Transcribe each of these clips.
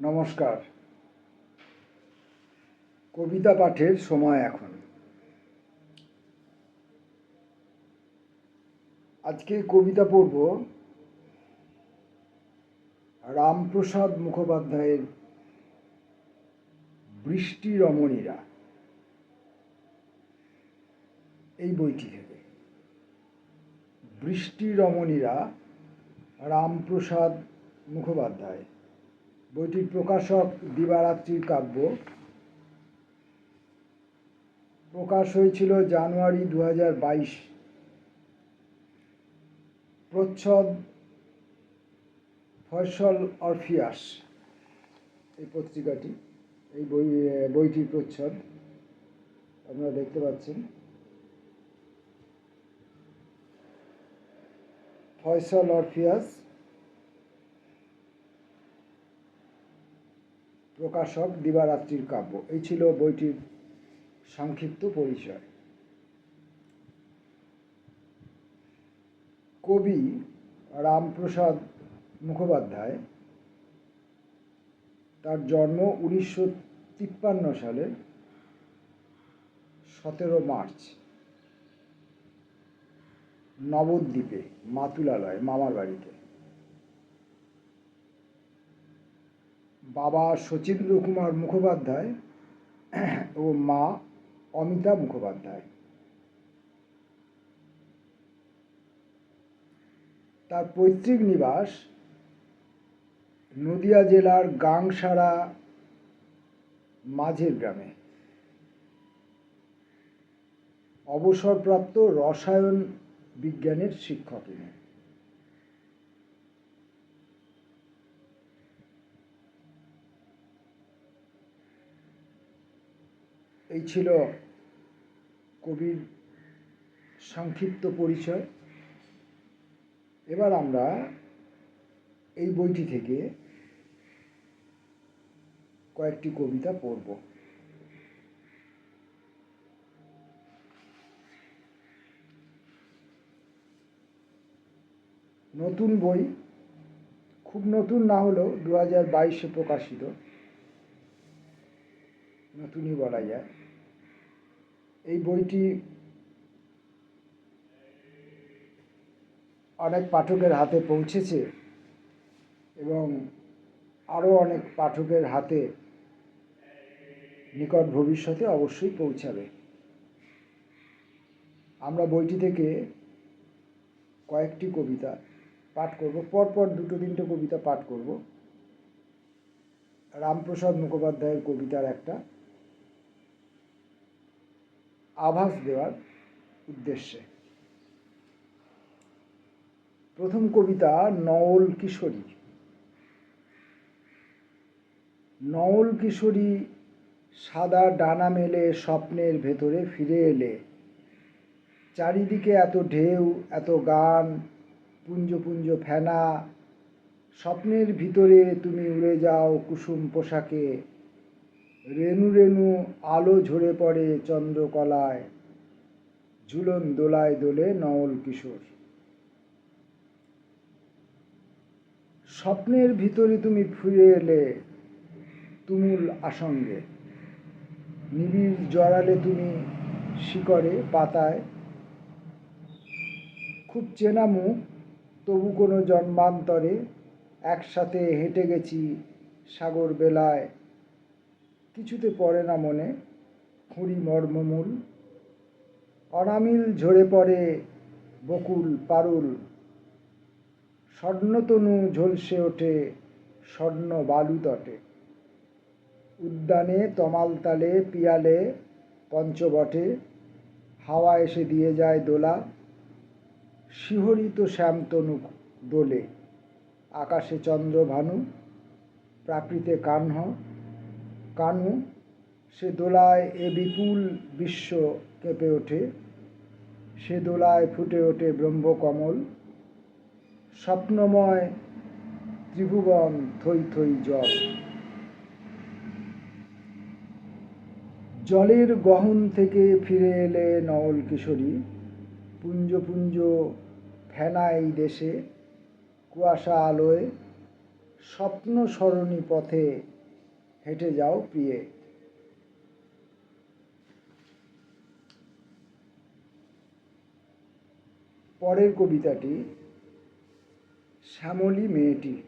নমস্কার। কবিতা পাঠের সময় এখন। আজকে কবিতা পড়ব রামপ্রসাদ মুখোপাধ্যায়ের বৃষ্টি রমণীরা। এই বইটি থেকে। বৃষ্টি রমণীরা রামপ্রসাদ মুখোপাধ্যায়। বইটির প্রকাশক দিবারাত্রির কাব্য। প্রকাশ হয়েছিল জানুয়ারি দু বাইশ। প্রচ্ছদ ফয়সল অরফিয়াস, এই পত্রিকাটি, এই বই, বইটির প্রচ্ছদ। আপনারা দেখতে পাচ্ছেন। ফয়সল অরফিয়াস প্রকাশক দিবারাত্রির কাব্য। এই ছিল বইটির সংক্ষিপ্ত পরিচয়। কবি রামপ্রসাদ মুখোপাধ্যায় তার জন্ম উনিশশো তিপ্পান্ন সালের সতেরো মার্চ। নবদ্বীপে, মাতুলালয়, মামার বাড়িতে। বাবা শচীন্দ্র কুমার মুখোপাধ্যায় ও মা অমিতা মুখোপাধ্যায়। তার পৈতৃক নিবাস নদিয়া জেলার গাংসারা মাঝের গ্রামে। অবসরপ্রাপ্ত রসায়ন বিজ্ঞানের শিক্ষক ইনি এই ছিল কবির সংক্ষিপ্ত পরিচয়। এবার আমরা এই বইটি থেকে কয়েকটি কবিতা পড়ব। নতুন বই, খুব নতুন না হলেও দু হাজার বাইশে প্রকাশিত। নতুনই বলা যায়। এই বইটি অনেক পাঠকের হাতে পৌঁছেছে এবং আরও অনেক পাঠকের হাতে নিকট ভবিষ্যতে অবশ্যই পৌঁছাবে। আমরা বইটি থেকে কয়েকটি কবিতা পাঠ করব। পরপর দুটো তিনটে কবিতা পাঠ করব। রামপ্রসাদ মুখোপাধ্যায়ের কবিতার একটা। আভাস দেওয়ার উদ্দেশ্যে। প্রথম কবিতা নওল কিশোরী। নওল কিশোরী সাদা ডানা মেলে স্বপ্নের ভেতরে ফিরে এলে। চারিদিকে এত ঢেউ, এত গান, পুঞ্জ পুঞ্জ ফেনা। স্বপ্নের ভিতরে তুমি উড়ে যাও কুসুম পোশাকে। রেণু রেণু আলো ঝরে পড়ে চন্দ্রকলায়, ঝুলন দোলায় দোলে নওল কিশোর। স্বপ্নের ভিতরে তুমি ফিরে এলে তুমুল আসঙ্গে নিবিড় জড়ালে তুমি শিকড়ে পাতায়। খুব চেনা মুখ, তবু কোনো জন্মান্তরে একসাথে হেঁটে গেছি সাগর বেলায় কিছুতে পড়ে না মনে, খুঁড়ি মর্মমূল। অনামিল ঝরে পড়ে বকুল পারুল। স্বর্ণতনু ঝলসে ওঠে স্বর্ণ বালু তটে। উদ্যানে তমালতালে পিয়ালে পঞ্চবটে, হাওয়া এসে দিয়ে যায় দোলা। শিহরিত শ্যামতনু দোলে, আকাশে চন্দ্র ভানু প্রাকৃতে কাহ্ন কানু, সে দোলায় এ বিপুল বিশ্ব কেঁপে ওঠে। সে দোলায় ফুটে ওঠে ব্রহ্মকমল। স্বপ্নময় ত্রিভুবন থই থই জল। জলের গহন থেকে ফিরে এলে নওল কিশোরী। পুঞ্জ পুঞ্জ ফেনা এই দেশে, কুয়াশা আলোয় স্বপ্ন সরণী পথে হেঁটে যাও প্রিয়ে। পরের কবিতাটি শ্যামলী মেয়েটি।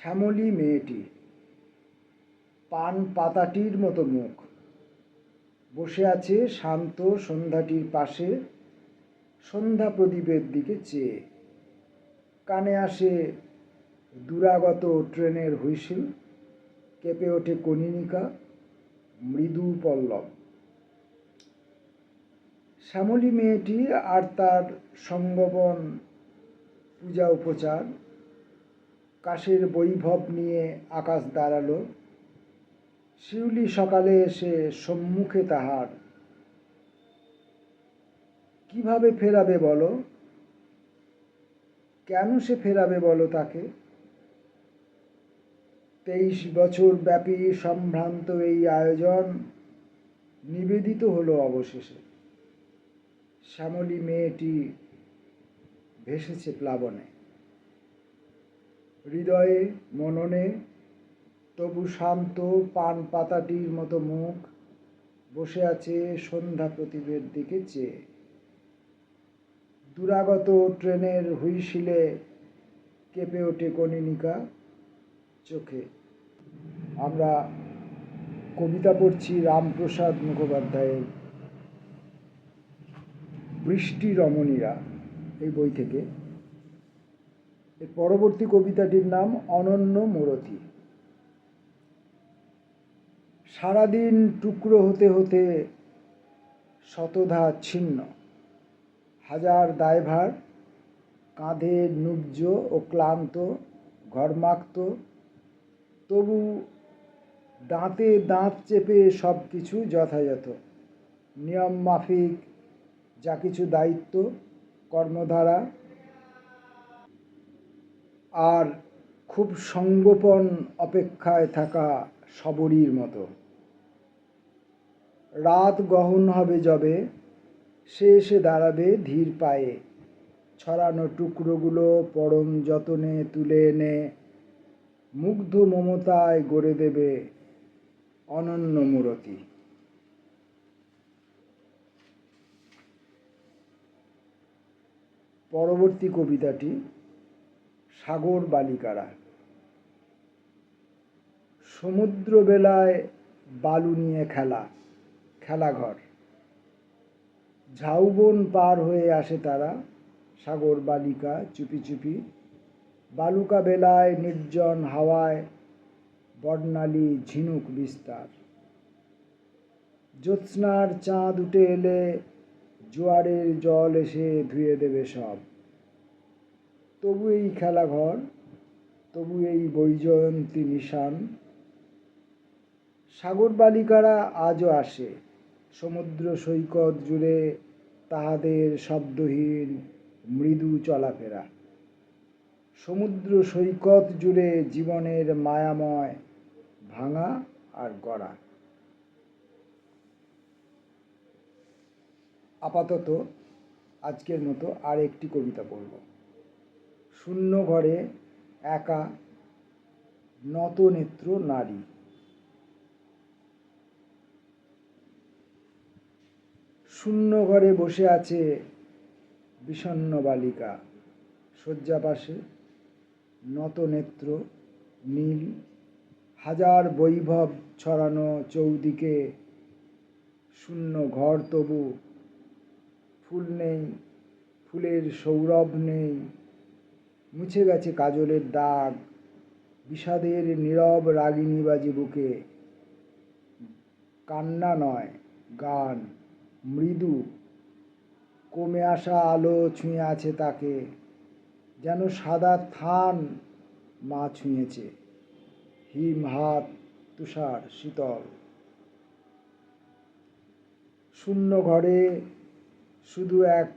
শ্যামলী মেয়েটি পান পাতাটির মতো মুখ। বসে আছে শান্ত সন্ধ্যাটির পাশে, সন্ধ্যা প্রদীপের দিকে চেয়ে। কানে আসে দুরাগত ট্রেনের হুইসিল, কেঁপে ওঠে কনিনিকা মৃদু পল্লব। শ্যামলী মেয়েটি আর তার সঙ্গবন পূজা উপচার, কাশের বৈভব নিয়ে আকাশ দাঁড়াল। শিউলি সকালে এসে সম্মুখে তাহার। কীভাবে ফেরাবে বলো? কেন সে ফেরাবে বলো তাকে? তেইশ বছর ব্যাপী সম্ভ্রান্ত এই আয়োজন নিবেদিত হলো অবশেষে। শ্যামলী মেয়েটি ভেসেছে প্লাবনে। হৃদয়ে, মননে তবু শান্ত, পান পাতাটির মতো মুখ বসে আছে সন্ধ্যা প্রতিভের দিকে চেয়ে। দুরাগত ট্রেনের হুইসিলে কেঁপে ওঠে কনিনিকা চোখে। আমরা কবিতা পড়ছি রামপ্রসাদ মুখোপাধ্যায়ের বৃষ্টি রমণীরা, এই বই থেকে। এর পরবর্তী কবিতাটির নাম অনন্য মূরতি সারাদিন টুকরো হতে হতে শতধা ছিন্ন। হাজার দায়ভার, কাঁধে নুব্জ ও ক্লান্ত, ঘরমাক্ত তবু দাঁতে দাঁত চেপে সব কিছু যথাযথ। নিয়ম মাফিক, যা কিছু দায়িত্ব, কর্মধারা, আর খুব সঙ্গোপন অপেক্ষায় থাকা সবরীর মতো। রাত গহন হবে যবে, সে এসে দাঁড়াবে ধীর পায়ে। ছড়ানো টুকরোগুলো পরম যতনে তুলে এনে মুগ্ধ মমতায় গড়ে দেবে অনন্য মূরতি। পরবর্তী কবিতাটি সাগর বালিকারা। সমুদ্র বেলায় বালু নিয়ে খেলা, খেলাঘর। ঝাউবন পার হয়ে আসে তারা, সাগর বালিকা চুপি চুপি বালুকা বেলায় নির্জন হাওয়ায় বর্ণালী ঝিনুক বিস্তার। জ্যোৎস্নার চাঁদ উঠে এলে জোয়ারের জল এসে ধুয়ে দেবে সব। তবু এই খেলাঘর, তবু এই বৈজয়ন্তী নিশান। সাগর বালিকারা আজও আসে, সমুদ্র সৈকত জুড়ে তাহাদের শব্দহীন মৃদু চলাফেরা। সমুদ্র সৈকত জুড়ে জীবনের মায়াময় ভাঙা আর গড়া। আপাতত আজকের মতো আর একটি কবিতা পড়ব। শূন্য ঘরে একা নতনেত্র নারী। শূন্য ঘরে বসে আছে বিষণ্ণ বালিকা। শয্যা পাশে নতনেত্র, নীল, হাজার বৈভব ছড়ানো চৌদিকে, শূন্য ঘর তবু, ফুল নেই, ফুলের সৌরভ নেই, মুছে গেছে কাজলের দাগ, বিষাদের নীরব রাগিনী বাজে বুকে কান্না নয়, গান, মৃদু, কমে আসা আলো ছুঁয়ে আছে তাকে। যেন সাদা থান মা ছুঁয়েছে। হিম হাত তুষার শীতল। শূন্য ঘরে শুধু এক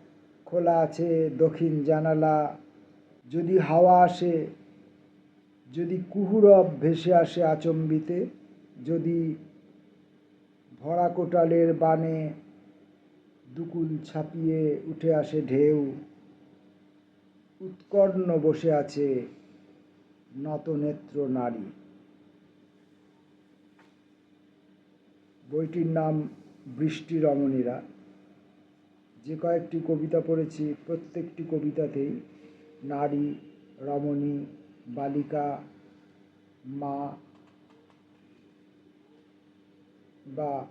খোলা আছে দক্ষিণ জানালা। যদি হাওয়া আসে, যদি কুহুরব ভেসে আসে আচম্বিতে, যদি ভরা কোটালের বানে দুকুল ছাপিয়ে উঠে আসে ঢেউ। উৎকর্ণ বসে আছে নতনেত্র নারী। বইটির নাম বৃষ্টি রমণীরা। যে কয়েকটি কবিতা পড়েছি, প্রত্যেকটি কবিতাতেই নারী, রমণী, বালিকা, মা বা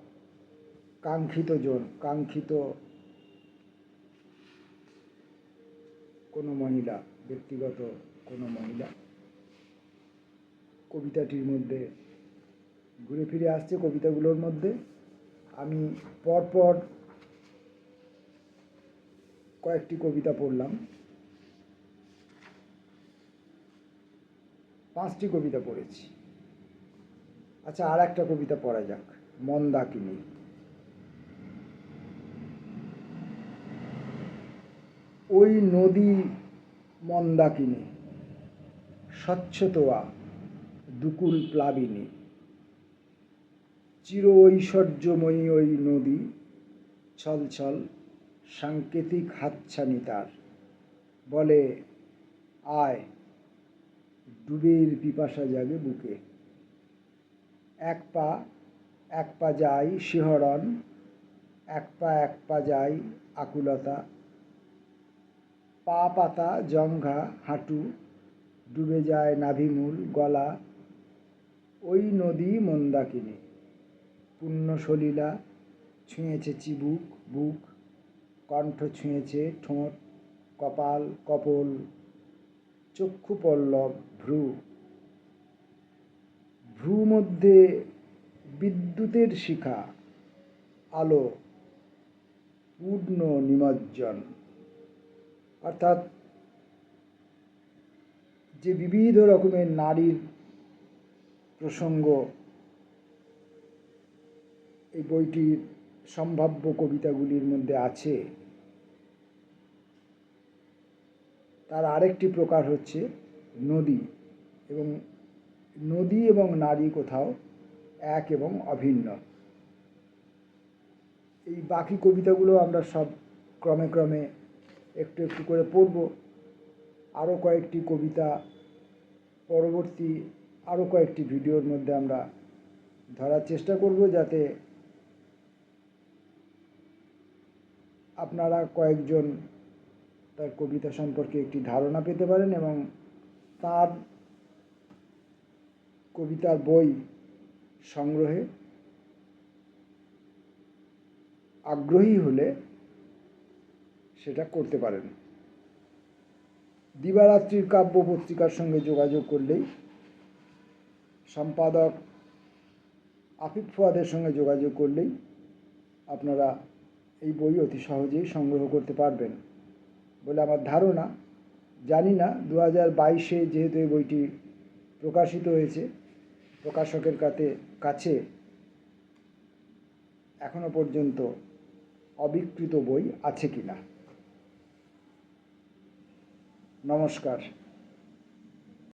কাঙ্ক্ষিত জন, কাঙ্ক্ষিত কোনো মহিলা, ব্যক্তিগত কোনো মহিলা কবিতাটির মধ্যে ঘুরে ফিরে আসছে, কবিতাগুলোর মধ্যে। আমি পরপর কয়েকটি কবিতা পড়লাম। পাঁচটি কবিতা পড়েছি। আচ্ছা আর একটা কবিতা পড়া যাক। মন্দাকিনী। ওই নদী মন্দাকিনী স্বচ্ছতোয়া দুকুল প্লাবিনী। চির ঐশ্বর্যময়ী ওই নদী ছল ছল সাংকেতিক হাতছানি তার। বলে, আয়, ডুবের পিপাসা জাগে বুকে। এক পা এক পা যাই শিহরণ, এক পা এক পা যাই আকুলতা পা পাতা জঙ্ঘা হাঁটু, ডুবে যায় নাভিমূল গলা, ওই নদী মন্দাকিনী। পুণ্য সলীলা, ছুঁয়েছে চিবুক, বুক, কণ্ঠ ছুঁয়েছে ঠোঁট, কপাল, কপল, চক্ষু পল্লব, ভ্রু। ভ্রু মধ্যে বিদ্যুতের শিখা, আলো পূর্ণ নিমজ্জন। অর্থাৎ যে বিবিধ রকমের নারীর প্রসঙ্গ এই বইটির সম্ভাব্য কবিতাগুলির মধ্যে আছে, তার আরেকটি প্রকার হচ্ছে নদী এবং নদী এবং নারী কোথাও এক এবং অভিন্ন। এই বাকি কবিতাগুলো আমরা সব ক্রমে ক্রমে একটু একটু করে পড়ব। আরও কয়েকটি কবিতা পরবর্তী আরও কয়েকটি ভিডিওর মধ্যে আমরা ধরার চেষ্টা করব যাতে আপনারা কয়েকজন তার কবিতা সম্পর্কে একটি ধারণা পেতে পারেন এবং তার কবিতার বই সংগ্রহে আগ্রহী হলে সেটা করতে পারেন। দিবারাত্রির কাব্য পত্রিকার সঙ্গে যোগাযোগ করলেই সম্পাদক আফিফ ফুয়াদের সঙ্গে যোগাযোগ করলেই আপনারা এই বই অতি সহজেই সংগ্রহ করতে পারবেন বলে আমার ধারণা। জানি না দু হাজার বাইশে যেহেতু এই বইটি প্রকাশিত হয়েছে, প্রকাশকের কাছে কাছে এখনও পর্যন্ত অবিকৃত বই আছে কি না নমস্কার